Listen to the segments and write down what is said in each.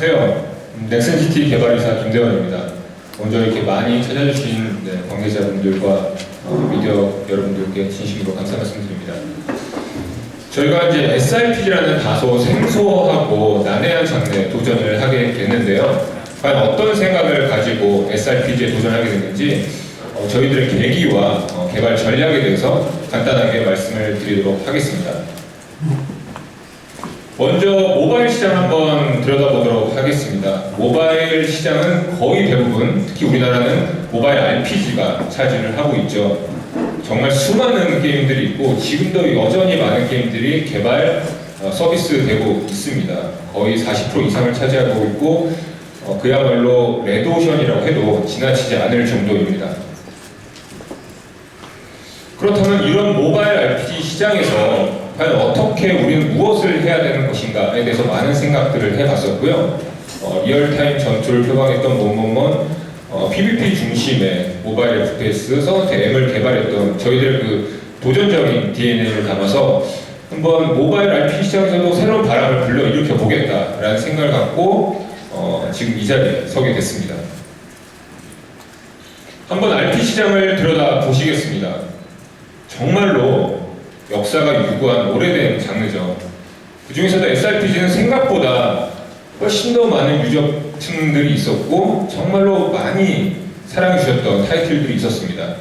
안녕하세요. 음, 넥슨시티 개발이사 김대원입니다. 먼저 이렇게 많이 찾아주신 네, 관계자분들과 어, 미디어 여러분들께 진심으로 감사 말씀드립니다. 저희가 이제 SRPG라는 다소 생소하고 난해한 장르에 도전을 하게 됐는데요. 과연 어떤 생각을 가지고 SRPG에 도전하게 됐는지 어, 저희들의 계기와 어, 개발 전략에 대해서 간단하게 말씀을 드리도록 하겠습니다. 먼저 모바일 시장 한번 들여다보도록 하겠습니다. 모바일 시장은 거의 대부분 특히 우리나라는 모바일 RPG가 차지를 하고 있죠. 정말 수많은 게임들이 있고 지금도 여전히 많은 게임들이 개발 어, 서비스되고 있습니다. 거의 40% 이상을 차지하고 있고 어, 그야말로 레드오션이라고 해도 지나치지 않을 정도입니다. 그렇다면 이런 모바일 RPG 시장에서 과연 어떻게 우리는 무엇을 해야 되는 것인가에 대해서 많은 생각들을 해봤었고요. 어, 리얼타임 전투를 표방했던 뭐뭐뭐 어, PVP 중심의 모바일 FPS M을 개발했던 저희들 그 도전적인 DNA를 담아서 한번 모바일 RPG 시장에서도 새로운 바람을 불러일으켜 보겠다라는 생각을 갖고 어, 지금 이 자리에 서게 됐습니다. 한번 RPG 시장을 들여다 보시겠습니다. 정말로 역사가 유구한 오래된 장르죠. 그 중에서도 SRPG는 생각보다 훨씬 더 많은 유저층들이 있었고 정말로 많이 사랑해 주셨던 타이틀들이 있었습니다.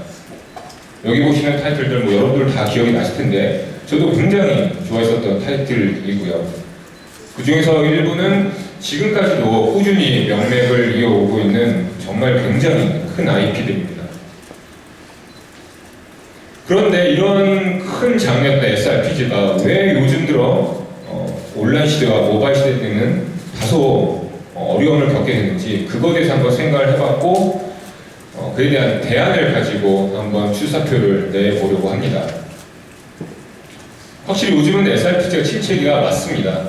여기 보시는 타이틀들 뭐 여러분들 다 기억이 나실 텐데 저도 굉장히 좋아했었던 타이틀이고요. 그 중에서 일부는 지금까지도 꾸준히 명맥을 이어오고 있는 정말 굉장히 큰 IP들입니다. 그런데 이런 큰 장르였던 SRPG가 왜 요즘 들어 어, 온라인 시대와 모바일 시대 때는 다소 어, 어려움을 겪게 됐는지 그거에 대해서 한번 생각을 해봤고 어, 그에 대한 대안을 가지고 한번 출사표를 내보려고 합니다. 확실히 요즘은 SRPG가 침체기가 맞습니다.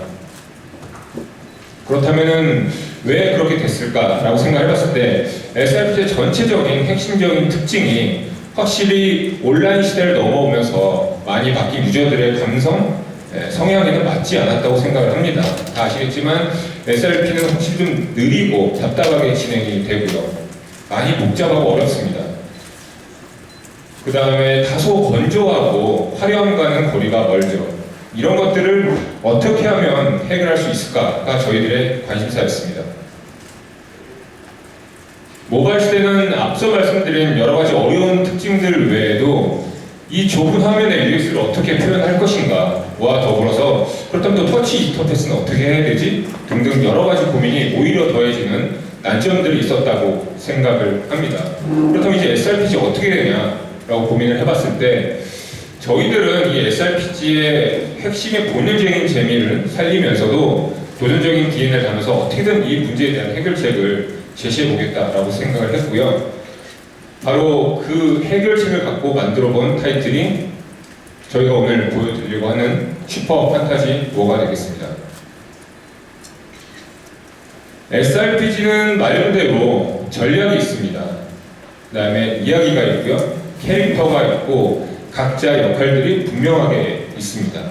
그렇다면은 왜 그렇게 됐을까라고 생각해봤을 때 SRPG의 전체적인 핵심적인 특징이 확실히 온라인 시대를 넘어오면서 많이 바뀐 유저들의 감성, 예, 성향에는 맞지 않았다고 생각을 합니다. 다 아시겠지만 SRP는 확실히 좀 느리고 답답하게 진행이 되고요. 많이 복잡하고 어렵습니다. 그 다음에 다소 건조하고 화려함과는 거리가 멀죠. 이런 것들을 어떻게 하면 해결할 수 있을까가 저희들의 관심사였습니다. 모바일 시대는 앞서 말씀드린 여러 가지 어려운 특징들 외에도 이 좁은 화면의 UX를 어떻게 표현할 것인가와 더불어서 그렇다면 또 터치 인터페이스는 어떻게 해야 되지? 등등 여러 가지 고민이 오히려 더해지는 난점들이 있었다고 생각을 합니다. 그렇다면 이제 SRPG 어떻게 되냐라고 고민을 해봤을 때 저희들은 이 SRPG의 핵심의 본능적인 재미를 살리면서도 도전적인 DNA를 담아서 어떻게든 이 문제에 대한 해결책을 제시해 보겠다라고 생각을 했고요. 바로 그 해결책을 갖고 만들어 본 타이틀이 저희가 오늘 보여드리려고 하는 슈퍼 판타지 뭐가 되겠습니다. SRPG는 말 그대로 전략이 있습니다. 그 다음에 이야기가 있고요. 캐릭터가 있고 각자 역할들이 분명하게 있습니다.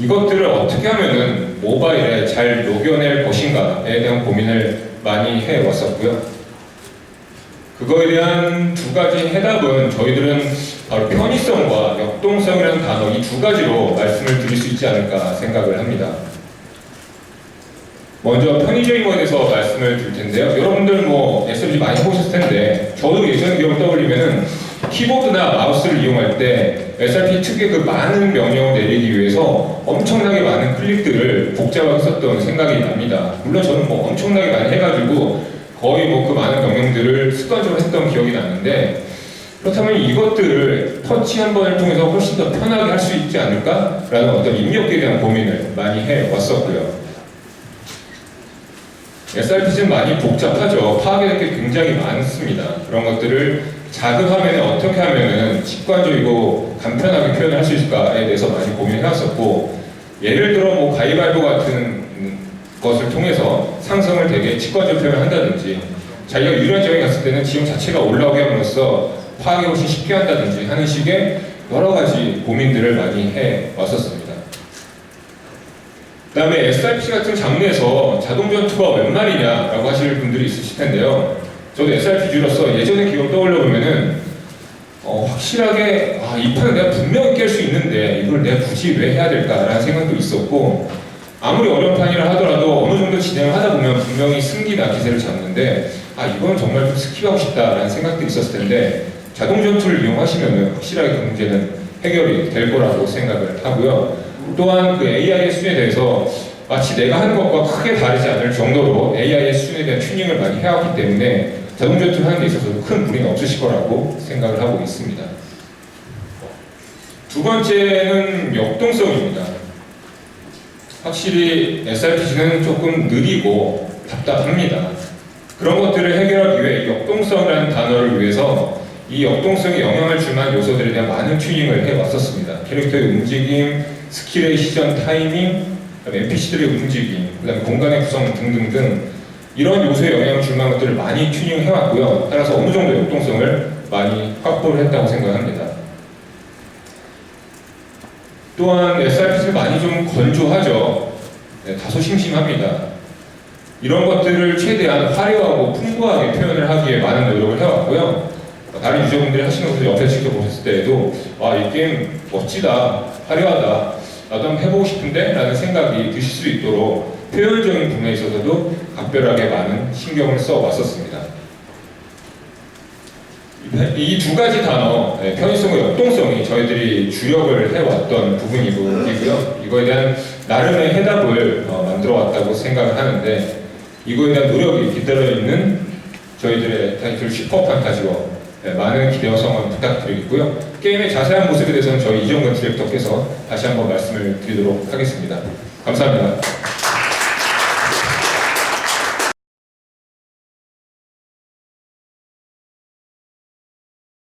이것들을 어떻게 하면은 모바일에 잘 녹여낼 것인가에 대한 고민을 많이 해왔었고요. 그거에 대한 두 가지 해답은 저희들은 바로 편의성과 역동성이라는 단어 이 두 가지로 말씀을 드릴 수 있지 않을까 생각을 합니다. 먼저 편의적인 것에 대해서 말씀을 드릴 텐데요. 여러분들 뭐 SMG 많이 해보셨을 텐데 저도 예전 기억 떠올리면은 키보드나 마우스를 이용할 때 SRP 특유의 그 많은 명령을 내리기 엄청나게 많은 클릭들을 복잡하게 썼던 생각이 납니다. 물론 저는 뭐 엄청나게 많이 해가지고 거의 뭐 그 많은 명령들을 습관적으로 했던 기억이 나는데 그렇다면 이것들을 터치 한 번을 통해서 훨씬 더 편하게 할 수 있지 않을까라는 어떤 입력에 대한 고민을 많이 해 왔었고요. SRPG는 많이 복잡하죠. 파악해야 될 게 굉장히 많습니다. 그런 것들을 작은 화면에 어떻게 하면은 직관적이고 간편하게 표현을 할 수 있을까에 대해서 많이 고민을 해왔었고 예를 들어 뭐 가위바위보 같은 것을 통해서 상성을 되게 직관적으로 표현을 한다든지 자기가 유연적인 갔을 때는 지형 자체가 올라오게 함으로써 파악이 훨씬 쉽게 한다든지 하는 식의 여러 가지 고민들을 많이 해 왔었습니다. 그 다음에 SRPC 같은 장르에서 자동 전투가 웬 말이냐라고 하실 분들이 있으실 텐데요. 저도 SRPG로서 예전의 기억 떠올려 보면은 어, 확실하게 아, 이 판은 내가 분명히 깰 수 있는데 이걸 내가 굳이 왜 해야 될까라는 생각도 있었고 아무리 어려운 판이라 하더라도 어느 정도 진행을 하다 보면 분명히 승기나 기세를 잡는데 아 이건 정말 좀 스킵하고 싶다라는 생각도 있었을 텐데 자동 전투를 이용하시면 확실하게 그 문제는 해결이 될 거라고 생각을 하고요. 또한 그 AI 수준에 대해서 마치 내가 하는 것과 크게 다르지 않을 정도로 AI 수준에 대한 튜닝을 많이 해왔기 때문에 자동 전투를 하는 데 있어서도 큰 무리는 없으실 거라고 생각을 하고 있습니다. 두 번째는 역동성입니다. 확실히 SRPG는 조금 느리고 답답합니다. 그런 것들을 해결하기 위해 역동성이라는 단어를 위해서 이 역동성에 영향을 줄 만한 요소들에 대한 많은 튜닝을 해왔었습니다. 캐릭터의 움직임, 스킬의 시전 타이밍, 그다음에 NPC들의 움직임, 그다음에 공간의 구성 등등등 이런 요소에 영향을 줄 만한 것들을 많이 튜닝해왔고요. 따라서 어느 정도 역동성을 많이 확보를 했다고 생각합니다. 또한 SRPG를 많이 좀 건조하죠. 네, 다소 심심합니다. 이런 것들을 최대한 화려하고 풍부하게 표현을 하기에 많은 노력을 해왔고요. 다른 유저분들이 하시는 것을 옆에 지켜보셨을 때에도 아, 이 게임 멋지다, 화려하다, 나도 한번 해보고 싶은데? 라는 생각이 드실 수 있도록 표현적인 부분에 있어서도 각별하게 많은 신경을 써왔었습니다. 이 두 가지 단어, 네, 편의성과 역동성이 저희들이 주력을 해왔던 부분이고요. 이거에 대한 나름의 해답을 어, 만들어 왔다고 생각을 하는데 이거에 대한 노력이 깃들어 있는 저희들의 타이틀 슈퍼 판타지워 네, 많은 기대와 성원 부탁드리고요. 게임의 자세한 모습에 대해서는 저희 이정근 디렉터께서 다시 한번 말씀을 드리도록 하겠습니다. 감사합니다.